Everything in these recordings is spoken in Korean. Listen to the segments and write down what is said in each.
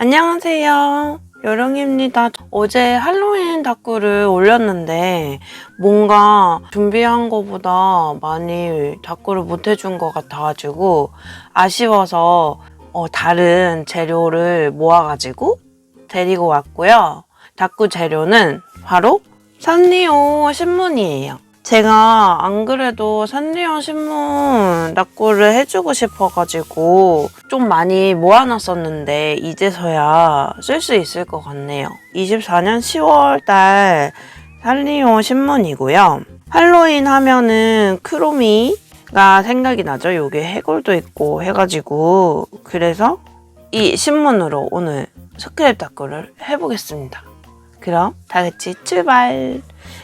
안녕하세요. 요령입니다. 어제 할로윈 다꾸를 올렸는데 뭔가 준비한 것보다 많이 다꾸를 못 해준 것 같아가지고 아쉬워서 어, 다른 재료를 모아가지고 데리고 왔고요. 다꾸 재료는 바로 산리오 신문이에요. 제가 안 그래도 산리오 신문 납구를 해주고 싶어가지고 좀 많이 모아놨었는데 이제서야 쓸 수 있을 것 같네요. 24년 10월 달 산리오 신문이고요. 할로윈 하면은 크로미가 생각이 나죠. 여기 해골도 있고 해가지고 그래서 이 신문으로 오늘 스크랩 닦구를 해보겠습니다. 그럼 다 같이 출발!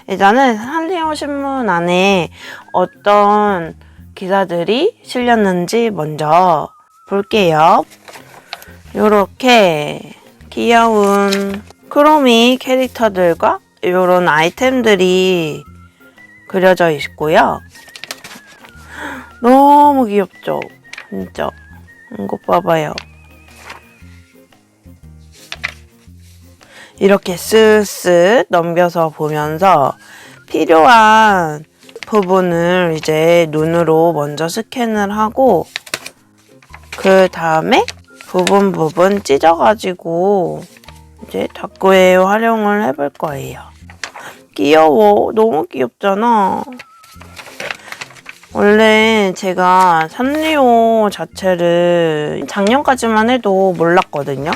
일단은 한리오 신문 안에 어떤 기사들이 실렸는지 먼저 볼게요. 요렇게 귀여운 크로미 캐릭터들과 요런 아이템들이 그려져 있고요. 너무 귀엽죠? 진짜. 이거 봐봐요. 이렇게 쓱쓱 넘겨서 보면서 필요한 부분을 이제 눈으로 먼저 스캔을 하고 그 다음에 부분 부분 찢어가지고 이제 닭구에 활용을 해볼 거예요. 귀여워. 너무 귀엽잖아. 원래 제가 산리오 자체를 작년까지만 해도 몰랐거든요.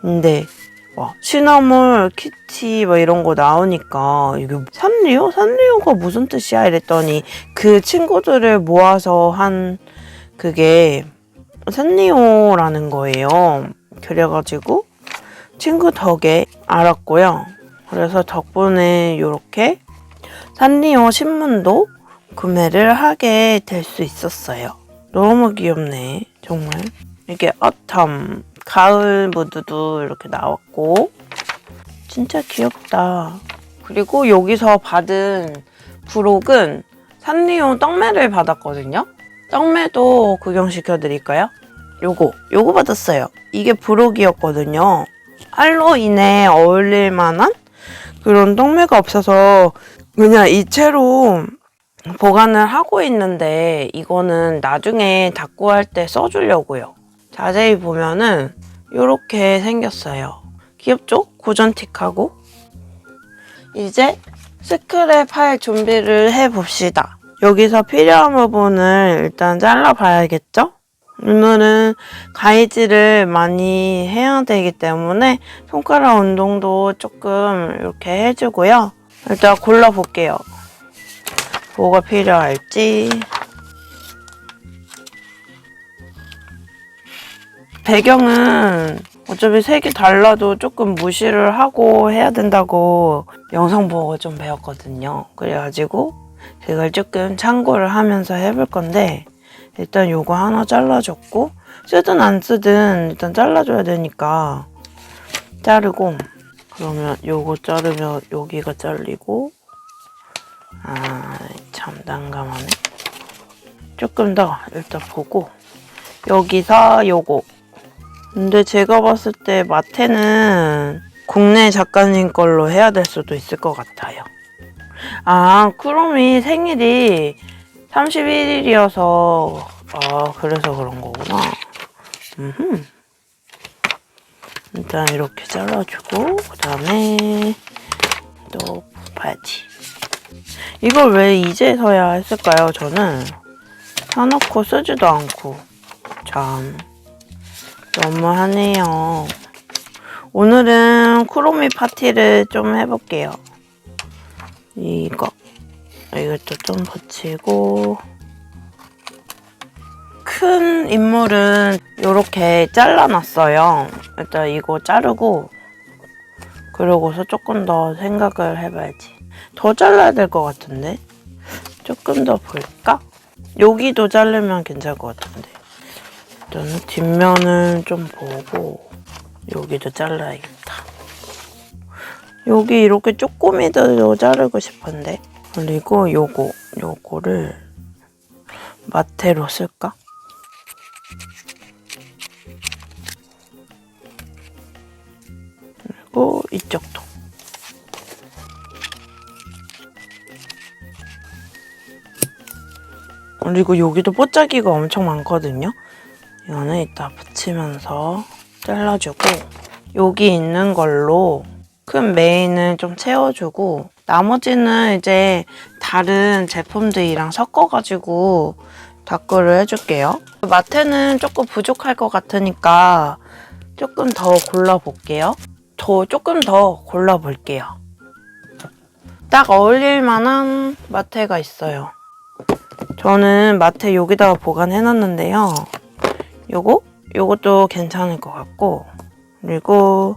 근데 와, 시나몰, 키티 뭐 이런 거 나오니까 이게 산리오? 산리오가 무슨 뜻이야? 이랬더니 그 친구들을 모아서 한 그게 산리오라는 거예요. 그래가지고 친구 덕에 알았고요. 그래서 덕분에 이렇게 산리오 신문도 구매를 하게 될 수 있었어요. 너무 귀엽네, 정말. 이게 어텀 가을 무드도 이렇게 나왔고 진짜 귀엽다. 그리고 여기서 받은 부록은 산리오 떡매를 받았거든요. 떡매도 구경시켜 드릴까요? 요거 요거 받았어요. 이게 부록이었거든요. 할로윈에 어울릴 만한 그런 떡매가 없어서 그냥 이 채로 보관을 하고 있는데 이거는 나중에 닦고 할 때 써주려고요. 자세히 보면은 이렇게 생겼어요. 귀엽죠? 고전틱하고. 이제 스크랩 할 준비를 해봅시다. 여기서 필요한 부분을 일단 잘라봐야겠죠? 오늘은 가위질을 많이 해야 되기 때문에 손가락 운동도 조금 이렇게 해주고요. 일단 골라볼게요. 뭐가 필요할지. 배경은 어차피 색이 달라도 조금 무시를 하고 해야 된다고 영상 보고 좀 배웠거든요. 그래가지고 제가 조금 참고를 하면서 해볼 건데 일단 요거 하나 잘라줬고 쓰든 안 쓰든 일단 잘라줘야 되니까 자르고 그러면 요거 자르면 여기가 잘리고 아 참 난감하네 조금 더 일단 보고 여기서 요거 근데 제가 봤을 때 마테는 국내 작가님 걸로 해야 될 수도 있을 것 같아요. 아, 크롬이 생일이 31일이어서, 아, 그래서 그런 거구나. 음흠. 일단 이렇게 잘라주고, 그 다음에 또 바지. 이걸 왜 이제서야 했을까요, 저는? 사놓고 쓰지도 않고. 참. 너무하네요. 오늘은 크로미 파티를 좀 해볼게요. 이거. 이것도 좀 붙이고. 큰 인물은 이렇게 잘라놨어요. 일단 이거 자르고, 그러고서 조금 더 생각을 해봐야지. 더 잘라야 될 것 같은데? 조금 더 볼까? 여기도 자르면 괜찮을 것 같은데. 일단은 뒷면을 좀 보고 여기도 잘라야겠다. 여기 이렇게 쪼꼬미도 자르고 싶은데 그리고 요거 요거를 마테로 쓸까? 그리고 이쪽도. 그리고 여기도 뽀짝이가 엄청 많거든요. 이거는 이따 붙이면서 잘라주고 여기 있는 걸로 큰 메인을 좀 채워주고 나머지는 이제 다른 제품들이랑 섞어가지고 다꾸를 해줄게요. 마테는 조금 부족할 것 같으니까 조금 더 골라볼게요. 저 조금 더 골라볼게요. 딱 어울릴 만한 마테가 있어요. 저는 마테 여기다가 보관해놨는데요. 요거? 요것도 괜찮을 것 같고 그리고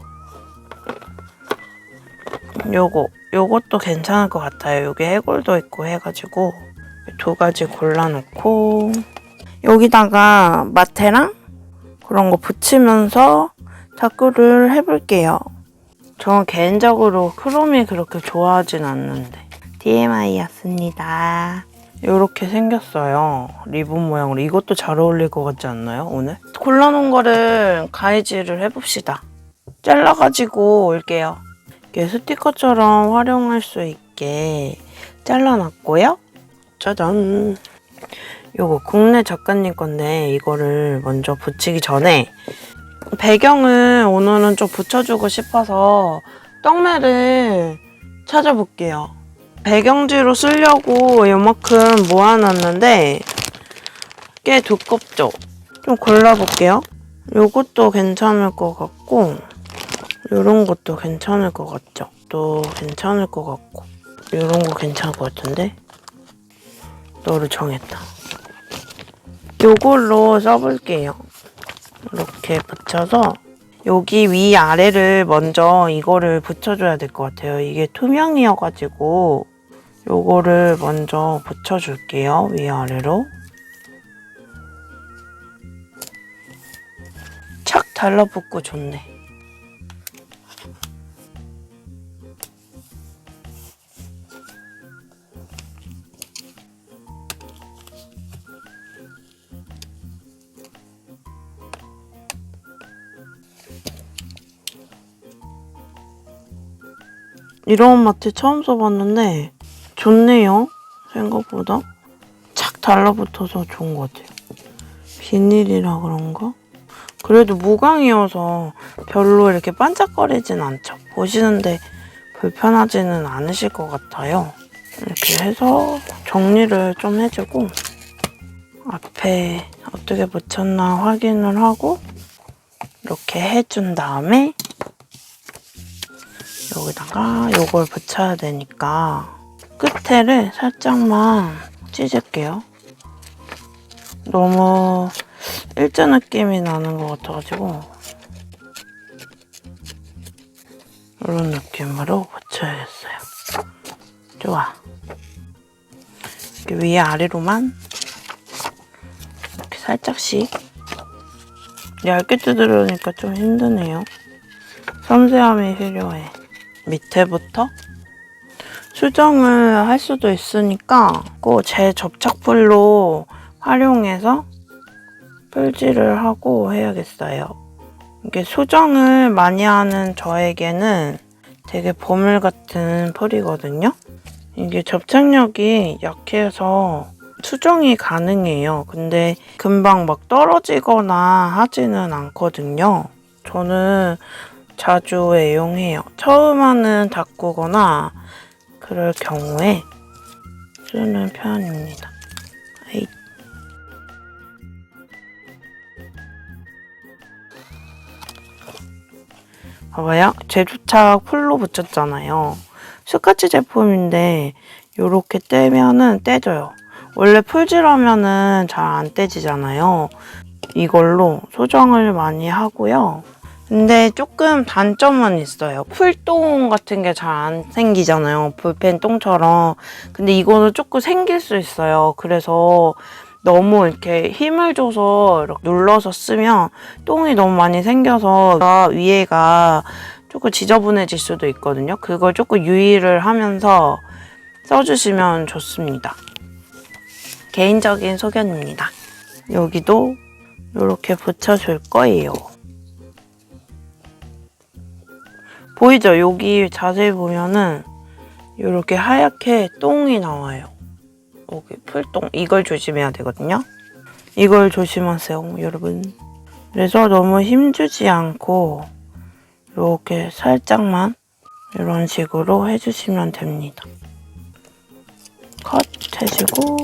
요거 요것도 괜찮을 것 같아요. 여기 해골도 있고 해가지고 두 가지 골라놓고 여기다가 마테랑 그런 거 붙이면서 자꾸를 해볼게요. 저는 개인적으로 크롬이 그렇게 좋아하진 않는데 TMI였습니다. 이렇게 생겼어요. 리본 모양으로. 이것도 잘 어울릴 것 같지 않나요, 오늘? 골라놓은 거를 가위질을 해봅시다. 잘라가지고 올게요. 이게 스티커처럼 활용할 수 있게 잘라놨고요. 짜잔. 요거 국내 작가님 건데 이거를 먼저 붙이기 전에 배경을 오늘은 좀 붙여주고 싶어서 떡매를 찾아볼게요. 배경지로 쓰려고 이만큼 모아놨는데 꽤 두껍죠? 좀 골라볼게요. 요것도 괜찮을 것 같고 요런 것도 괜찮을 것 같죠? 또 괜찮을 것 같고 요런 거 괜찮을 것 같은데 너를 정했다. 요걸로 써볼게요. 이렇게 붙여서 여기 위 아래를 먼저 이거를 붙여줘야 될 것 같아요. 이게 투명이어가지고 요거를 먼저 붙여줄게요. 위 아래로. 착 달라붙고 좋네. 이런 마트 처음 써봤는데 좋네요. 생각보다 착 달라붙어서 좋은 것 같아요. 비닐이라 그런가? 그래도 무광이어서 별로 이렇게 반짝거리진 않죠. 보시는데 불편하지는 않으실 것 같아요. 이렇게 해서 정리를 좀 해주고 앞에 어떻게 붙였나 확인을 하고 이렇게 해준 다음에 여기다가 요걸 붙여야 되니까 끝에를 살짝만 찢을게요. 너무 일자 느낌이 나는 것 같아가지고 이런 느낌으로 붙여야겠어요. 좋아. 이렇게 위에 아래로만 이렇게 살짝씩 얇게 뜯으려니까 좀 힘드네요. 섬세함이 필요해. 밑에부터 수정을 할 수도 있으니까 꼭제 접착풀로 활용해서 풀질을 하고 해야겠어요. 이게 수정을 많이 하는 저에게는 되게 보물 같은 풀이거든요. 이게 접착력이 약해서 수정이 가능해요. 근데 금방 막 떨어지거나 하지는 않거든요. 저는 자주 애용해요. 처음 하는 다꾸거나 그럴 경우에 쓰는 편입니다. 봐봐요. 제주착 풀로 붙였잖아요. 스카치 제품인데 이렇게 떼면은 떼져요. 원래 풀질하면은 잘 안 떼지잖아요. 이걸로 소정을 많이 하고요. 근데 조금 단점은 있어요. 풀똥 같은 게 잘 안 생기잖아요. 볼펜 똥처럼. 근데 이거는 조금 생길 수 있어요. 그래서 너무 이렇게 힘을 줘서 이렇게 눌러서 쓰면 똥이 너무 많이 생겨서 위에가 조금 지저분해질 수도 있거든요. 그걸 조금 유의를 하면서 써주시면 좋습니다. 개인적인 소견입니다. 여기도 이렇게 붙여줄 거예요. 보이죠? 여기 자세히 보면은 이렇게 하얗게 똥이 나와요. 여기 풀똥. 이걸 조심해야 되거든요. 이걸 조심하세요, 여러분. 그래서 너무 힘주지 않고 이렇게 살짝만 이런 식으로 해주시면 됩니다. 컷 해주고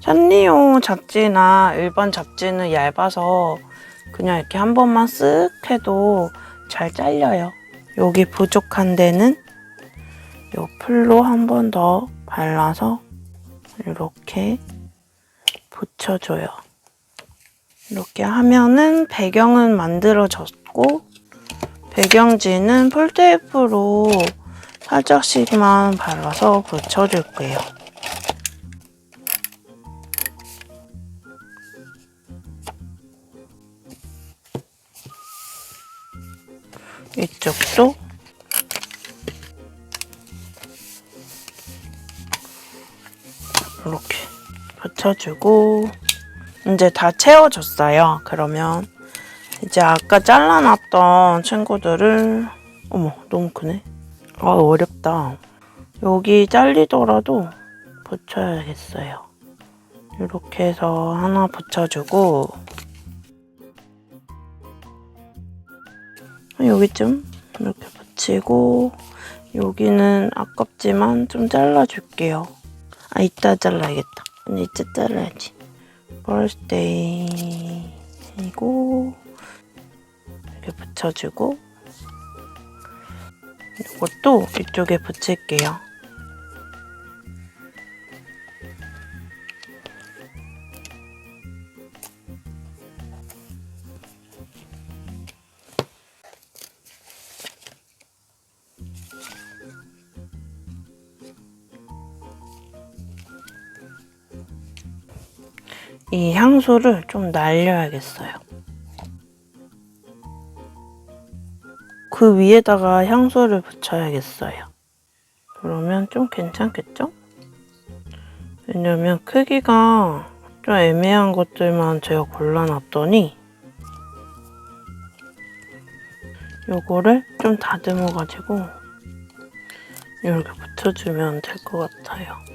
산리오 잡지나 일반 잡지는 얇아서 그냥 이렇게 한 번만 쓱 해도 잘 잘려요. 여기 부족한 데는 요 풀로 한 번 더 발라서 이렇게 붙여줘요. 이렇게 하면은 배경은 만들어졌고 배경지는 폴테이프로 살짝씩만 발라서 붙여줄 거예요. 이쪽도 이렇게 붙여주고 이제 다 채워졌어요. 그러면 이제 아까 잘라놨던 친구들을 어머 너무 크네. 아 어렵다. 여기 잘리더라도 붙여야겠어요. 이렇게 해서 하나 붙여주고 여기쯤 이렇게 붙이고 여기는 아깝지만 좀 잘라줄게요. 아 이따 잘라야겠다. 근데 이따 잘라야지. birthday 이고 이렇게 붙여주고 이것도 이쪽에 붙일게요. 이 향수를 좀 날려야겠어요. 그 위에다가 향수를 붙여야겠어요. 그러면 좀 괜찮겠죠? 왜냐면 크기가 좀 애매한 것들만 제가 골라놨더니 요거를 좀 다듬어가지고 이렇게 붙여주면 될 것 같아요.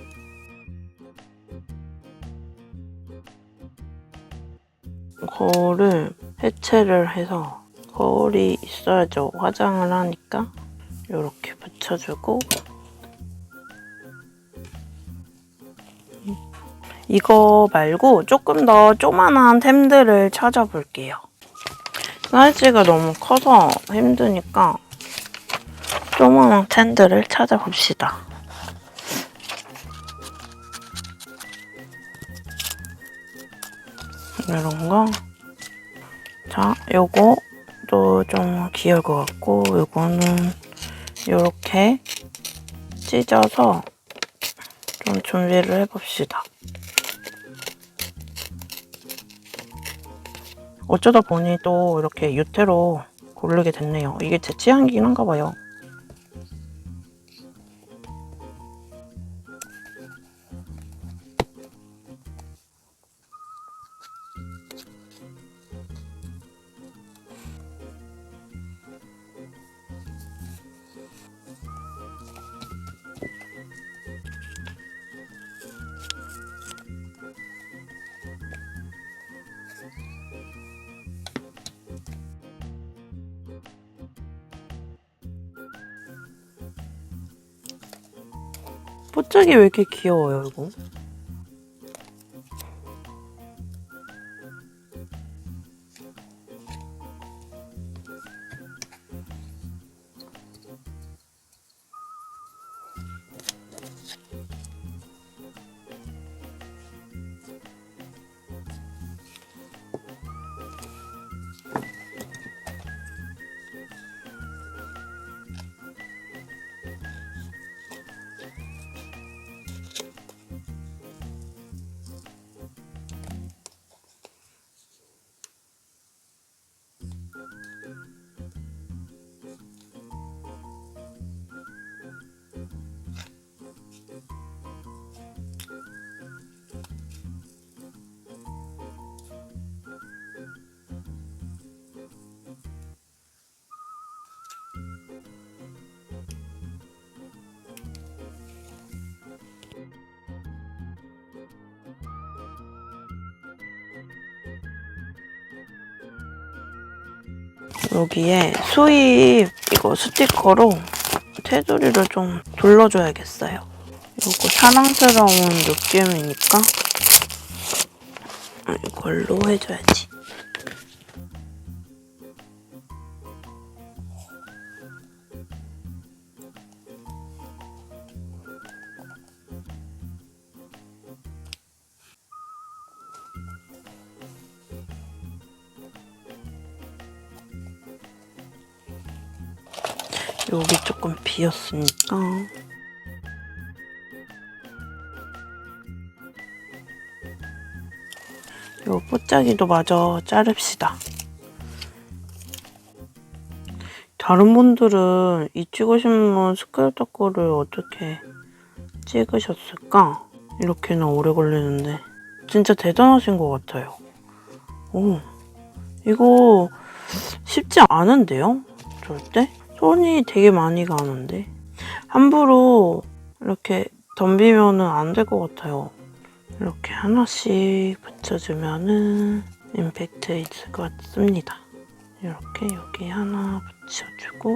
거울을 해체를 해서 거울이 있어야죠. 화장을 하니까 이렇게 붙여주고 이거 말고 조금 더 조만한 템들을 찾아볼게요. 사이즈가 너무 커서 힘드니까 조만한 템들을 찾아봅시다. 이런 거. 자, 요거도 좀 귀여울 것 같고, 요거는 요렇게 찢어서 좀 준비를 해봅시다. 어쩌다 보니 또 이렇게 유태로 고르게 됐네요. 이게 제 취향이긴 한가 봐요. 포짝이 왜 이렇게 귀여워요, 이거? 여기에 수입 이거 스티커로 테두리를 좀 둘러줘야겠어요. 이거 사랑스러운 느낌이니까 이걸로 해줘야지. 여기 조금 비었으니까 요 뽀짝이도 마저 자릅시다. 다른 분들은 이 찍으신 스크랩 거를 어떻게 찍으셨을까? 이렇게나 오래 걸리는데 진짜 대단하신 것 같아요. 오, 이거 쉽지 않은데요? 절대? 손이 되게 많이 가는데 함부로 이렇게 덤비면은 안 될 것 같아요. 이렇게 하나씩 붙여주면은 임팩트 있을 것 같습니다. 이렇게 여기 하나 붙여주고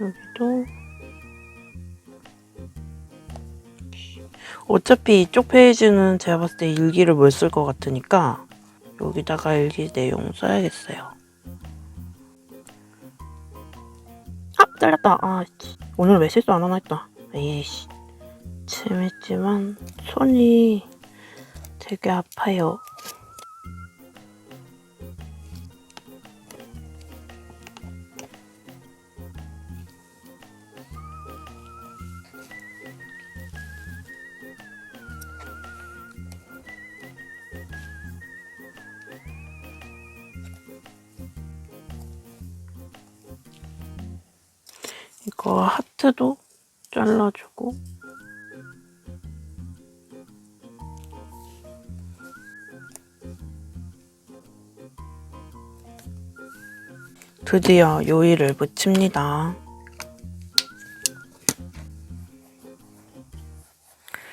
여기도 어차피 이쪽 페이지는 제가 봤을 때 일기를 못 쓸 것 같으니까 여기다가 일기 내용 써야겠어요. 아! 잘렸다. 아, 씨. 오늘 왜 실수 안 하나 했다. 에이씨. 재밌지만 손이 되게 아파요. 하트도 잘라주고 드디어 요일을 붙입니다.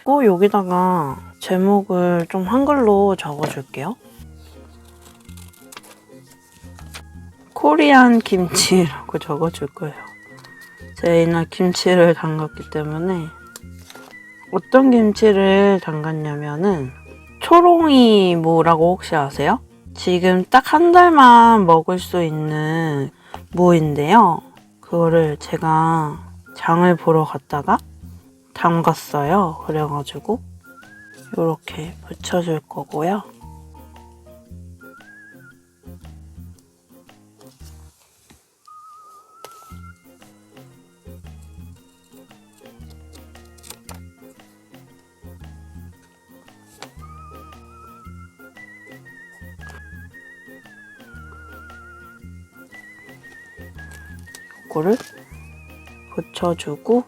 꼭 여기다가 제목을 좀 한글로 적어줄게요. 코리안 김치라고 적어줄 거예요. 제가 이날 김치를 담갔기 때문에 어떤 김치를 담갔냐면은 초롱이 무라고 혹시 아세요? 지금 딱 한 달만 먹을 수 있는 무인데요. 그거를 제가 장을 보러 갔다가 담갔어요. 그래가지고 이렇게 붙여줄 거고요. 이거를 붙여주고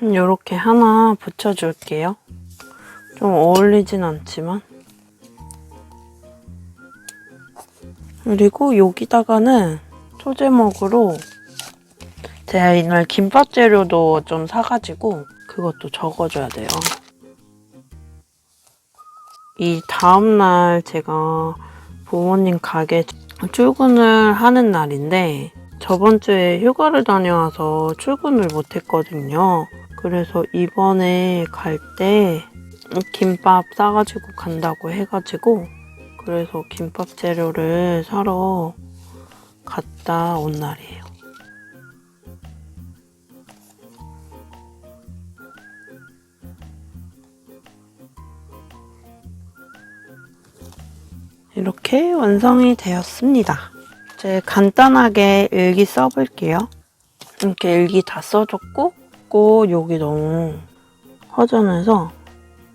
이렇게 하나 붙여줄게요. 좀 어울리진 않지만 그리고 여기다가는 소제목으로 제가 이날 김밥 재료도 좀 사가지고 그것도 적어줘야 돼요. 이 다음날 제가 부모님 가게 출근을 하는 날인데 저번 주에 휴가를 다녀와서 출근을 못 했거든요. 그래서 이번에 갈 때 김밥 싸가지고 간다고 해가지고 그래서 김밥 재료를 사러 갔다 온 날이에요. 이렇게 완성이 되었습니다. 이제 간단하게 일기 써볼게요. 이렇게 일기 다 써줬고, 고 여기 너무 허전해서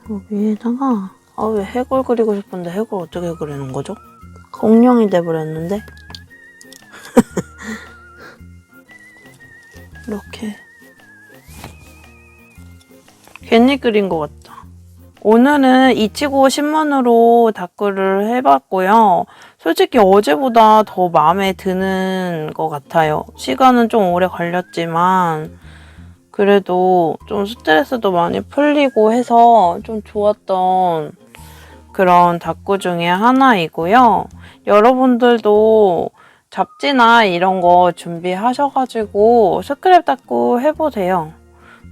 여기에다가 아 왜 해골 그리고 싶은데 해골 어떻게 그리는 거죠? 공룡이 돼버렸는데 이렇게 괜히 그린 것 같다. 오늘은 이치고 신문으로 다크를 해봤고요. 솔직히 어제보다 더 마음에 드는 것 같아요. 시간은 좀 오래 걸렸지만 그래도 좀 스트레스도 많이 풀리고 해서 좀 좋았던 그런 닦구 중에 하나이고요. 여러분들도 잡지나 이런 거 준비하셔가지고 스크랩 닦고 해보세요.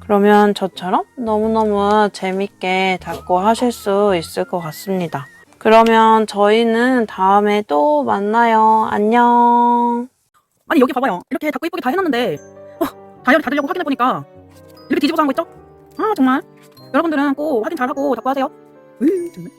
그러면 저처럼 너무너무 재밌게 닦고 하실 수 있을 것 같습니다. 그러면 저희는 다음에 또 만나요. 안녕. 아니 여기 봐봐요 이렇게 닦고 이쁘게 다 해놨는데 어, 다이어리 닫으려고 확인해보니까 이렇게 뒤집어서 한 거 있죠? 아 정말 여러분들은 꼭 확인 잘하고 닦고 하세요 으이 정말